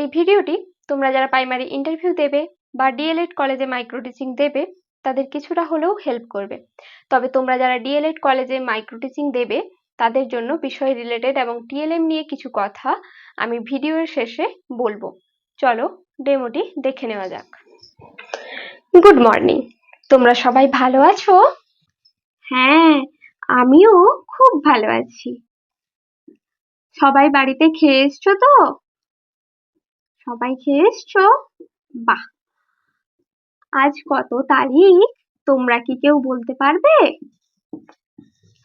এই ভিডিওটি তোমরা যারা প্রাইমারি ইন্টারভিউ দেবে বা ডিএলএড কলেজে মাইক্রো টিচিং দেবে, তাদের কিছুটা হলেও হেল্প করবে। তবে তোমরা যারা ডিএলএড কলেজে মাইক্রো টিচিং দেবে, তাদের জন্য বিষয় রিলেটেড এবং টিএলএম নিয়ে কিছু কথা আমি ভিডিওর শেষে বলব। চলো ডেমোটি দেখে নেওয়া যাক। গুড মর্নিং তোমরা সবাই ভালো আছো? হ্যাঁ আমিও খুব ভালো আছি। সবাই বাড়িতে খেয়ে এসছো তো? সবাই খেয়ে এসছো বাহ! আজ কত তারিখ? তোমরা কি কেউ বলতে পারবে?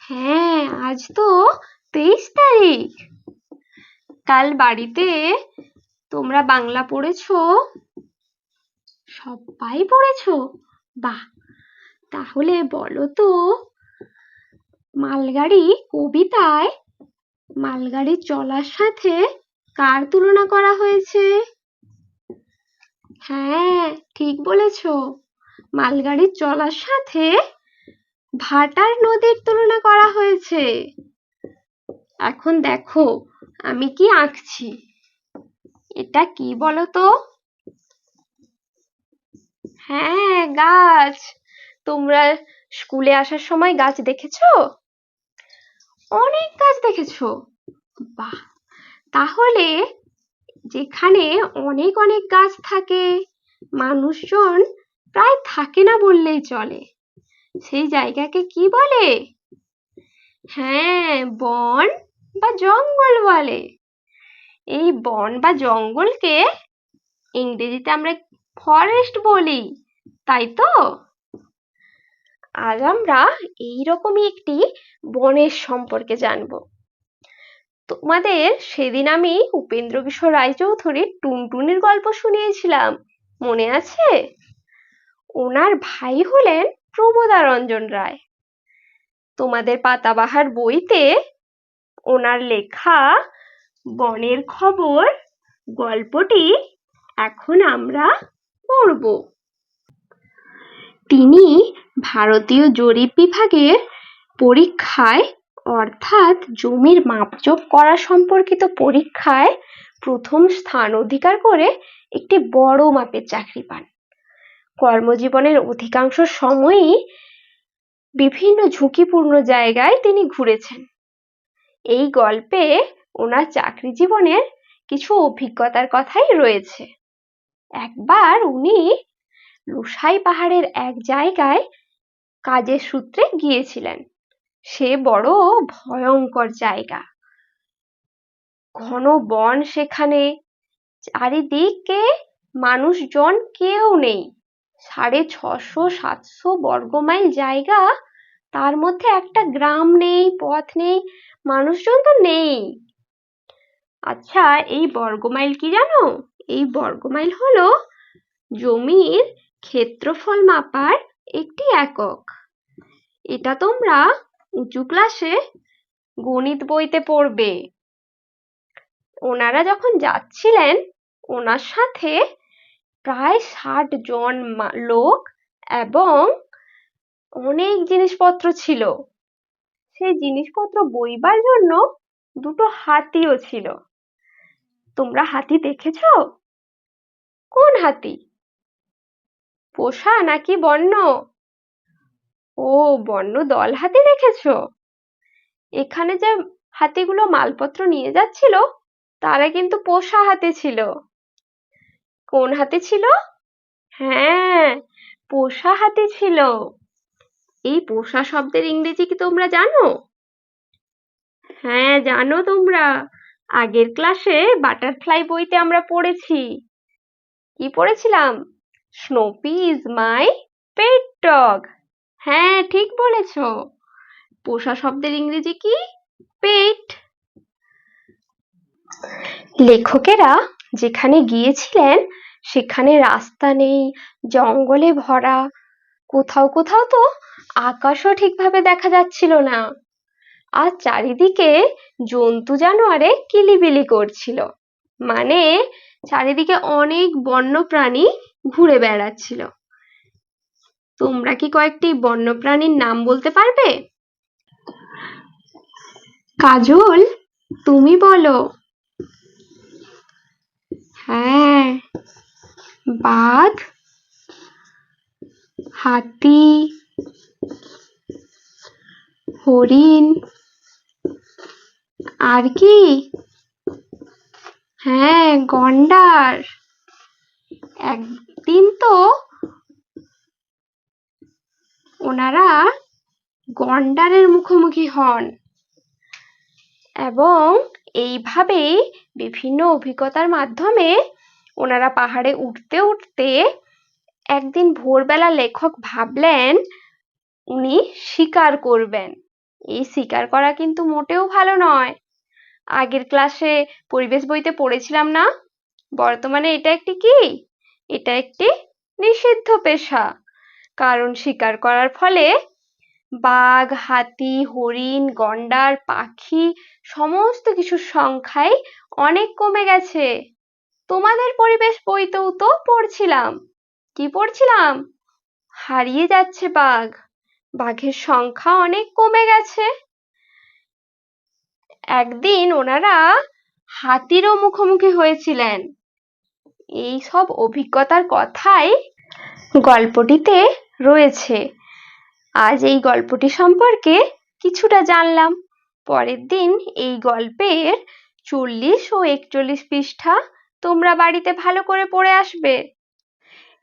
হ্যাঁ আজ তো তেইশ তারিখ। কাল বাড়িতে তোমরা বাংলা পড়েছো? সবাই পড়েছো? বাহ! তাহলে বলো তো, মালগাড়ি কবিতায় মালগাড়ি চলার সাথে কার তুলনা করা হয়েছে? হ্যাঁ ঠিক বলেছ। মালগাড়ি চলার সাথে ভাটার নদীর তুলনা করা হয়েছে। এখন দেখো, আমি কি আঁকছি? এটা কি বলো তো হ্যাঁ গাছ। তোমরা স্কুলে আসার সময় গাছ দেখেছ? অনেক গাছ দেখেছ। বাহ! তাহলে যেখানে অনেক অনেক গাছ থাকে। মানুষজন প্রায় থাকে না বললেই চলে। সেই জায়গাকে কি বলে? হ্যাঁ বন বা জঙ্গল বলে। এই বন বা জঙ্গলকে ইংরেজিতে আমরা ফরেস্ট বলি, তাই তো? আজ আমরা এইরকমই একটি বনের সম্পর্কে জানব। তোমাদের সেদিন আমি উপেন্দ্র কিশোর রায়চৌধুরীর টুনটুনির গল্প শুনিয়েছিলাম, মনে আছে? ওনার ভাই হলেন প্রমোদারঞ্জন রায়। তোমাদের পাতাবাহার বইতে ওনার লেখা বনের খবর, গল্পটি এখন আমরা পড়ব। তিনি ভারতীয় জরিপ বিভাগের পরীক্ষায় অর্থাৎ জমির মাপজোক করা সম্পর্কিত পরীক্ষায় প্রথম স্থান অধিকার করে একটি বড় মাপের চাকরি পান। কর্মজীবনের অধিকাংশ সময়ই বিভিন্ন ঝুঁকিপূর্ণ জায়গায় তিনি ঘুরেছেন। এই গল্পে ওনার চাকরি জীবনের কিছু অভিজ্ঞতার কথাই রয়েছে। একবার উনি লুসাই পাহাড়ের এক জায়গায় কাজের সূত্রে গিয়েছিলেন। সে বড় ভয়ঙ্কর জায়গা। ঘন বন সেখানে, চারিদিকে মানুষজন কেউ নেই। সাড়ে ছশো, সাতশো বর্গমাইল জায়গা, তার মধ্যে একটা গ্রাম নেই, পথ নেই, মানুষজন তো নেই। আচ্ছা এই বর্গমাইল কি জানো? এই বর্গমাইল হলো জমির ক্ষেত্রফল মাপার একটি একক। এটা তোমরা উঁচু ক্লাসে গণিত বইতে পড়বে। ওনারা যখন যাচ্ছিলেন, ওনার সাথে প্রায় ষাট জন লোক এবং অনেক জিনিসপত্র ছিল। সেই জিনিসপত্র বইবার জন্য দুটো হাতিও ছিল। তোমরা হাতি দেখেছ? কোন হাতি? পোষা নাকি বন্য? ও, বন্য দল হাতি দেখেছ এখানে যে হাতিগুলো মালপত্র নিয়ে যাচ্ছিল, তারা কিন্তু পোষা হাতি ছিল। কোন হাতি ছিল? হ্যাঁ পোষা হাতি ছিল। এই পোষা শব্দের ইংরেজি কি তোমরা জানো? হ্যাঁ জানো তোমরা। আগের ক্লাসে বাটারফ্লাই বইতে আমরা পড়েছি। কি পড়েছিলাম? Snoopy is my pet dog হ্যাঁ ঠিক বলেছ। পোষা শব্দের ইংরেজি কি? পেট। লেখকেরা যেখানে গিয়েছিলেন, সেখানে রাস্তা নেই, জঙ্গলে ভরা। কোথাও কোথাও তো আকাশও ঠিকভাবে দেখা যাচ্ছিল না। আর চারিদিকে জন্তু জানোয়ারে কিলিবিলি করছিল। মানে চারিদিকে অনেক বন্য প্রাণী ঘুরে বেড়াচ্ছিল। তোমরা কি কয়েকটি বন্যপ্রাণীর নাম বলতে পারবে? কাজল, তুমি বলো। হ্যাঁ। বাঘ, হাতি, হরিণ, আর কি? হ্যাঁ গন্ডার। একদিন তো ওনারা গন্ডারের মুখোমুখি হন এবং এইভাবেই বিভিন্ন অভিজ্ঞতার মাধ্যমে ওনারা পাহাড়ে উঠতে উঠতে একদিন ভোরবেলা লেখক ভাবলেন, উনি শিকার করবেন। এই শিকার করা কিন্তু মোটেও ভালো নয়। আগের ক্লাসে পরিবেশ বইতে পড়েছিলাম না। বর্তমানে এটা একটি কি? এটা একটি নিষিদ্ধ পেশা। কারণ শিকার করার ফলে বাঘ, হাতি, হরিণ, গন্ডার, পাখি সমস্ত কিছুর সংখ্যাই অনেক কমে গেছে। তোমাদের পরিবেশ বইতেও তো পড়ছিলাম। কি পড়ছিলাম? হারিয়ে যাচ্ছে বাঘ। বাঘের সংখ্যা অনেক কমে গেছে। একদিন ওনারা হাতিরও মুখোমুখি হয়েছিলেন। এই সব অভিজ্ঞতার কথাই গল্পটিতে রয়েছে। আজ এই গল্পটি সম্পর্কে কিছুটা জানলাম। পরের দিন এই গল্পের চল্লিশ ও একচল্লিশ পৃষ্ঠা তোমরা বাড়িতে ভালো করে পড়ে আসবে।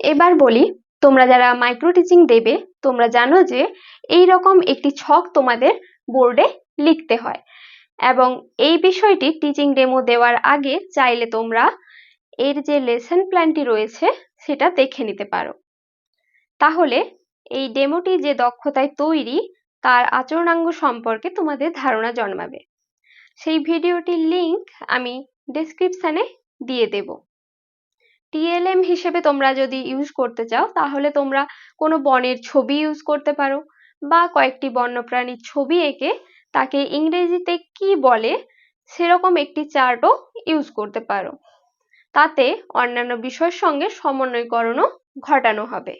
এবার বলি, তোমরা যারা মাইক্রো টিচিং দেবে, তোমরা জানো যে এই রকম একটি ছক তোমাদের বোর্ডে লিখতে হয় এবং এই বিষয়টি টিচিং ডেমো দেওয়ার আগে চাইলে তোমরা এর যে লেসন প্ল্যানটি রয়েছে সেটা দেখে নিতে পারো। তাহলে এই ডেমোটি যে দক্ষতায় তৈরি, তার আচরণাঙ্গ সম্পর্কে তোমাদের ধারণা জন্মাবে। সেই ভিডিওটির লিংক আমি ডেসক্রিপশানে দিয়ে দেব। টিএলএম হিসেবে তোমরা যদি ইউজ করতে চাও, তাহলে তোমরা কোনো বনের ছবি ইউজ করতে পারো বা কয়েকটি বন্যপ্রাণীর ছবি এঁকে তাকে ইংরেজিতে কি বলে সেরকম একটি চার্টও ইউজ করতে পারো। তাতে অন্যান্য বিষয়ের সঙ্গে সমন্বয়করণও ঘটানো হবে।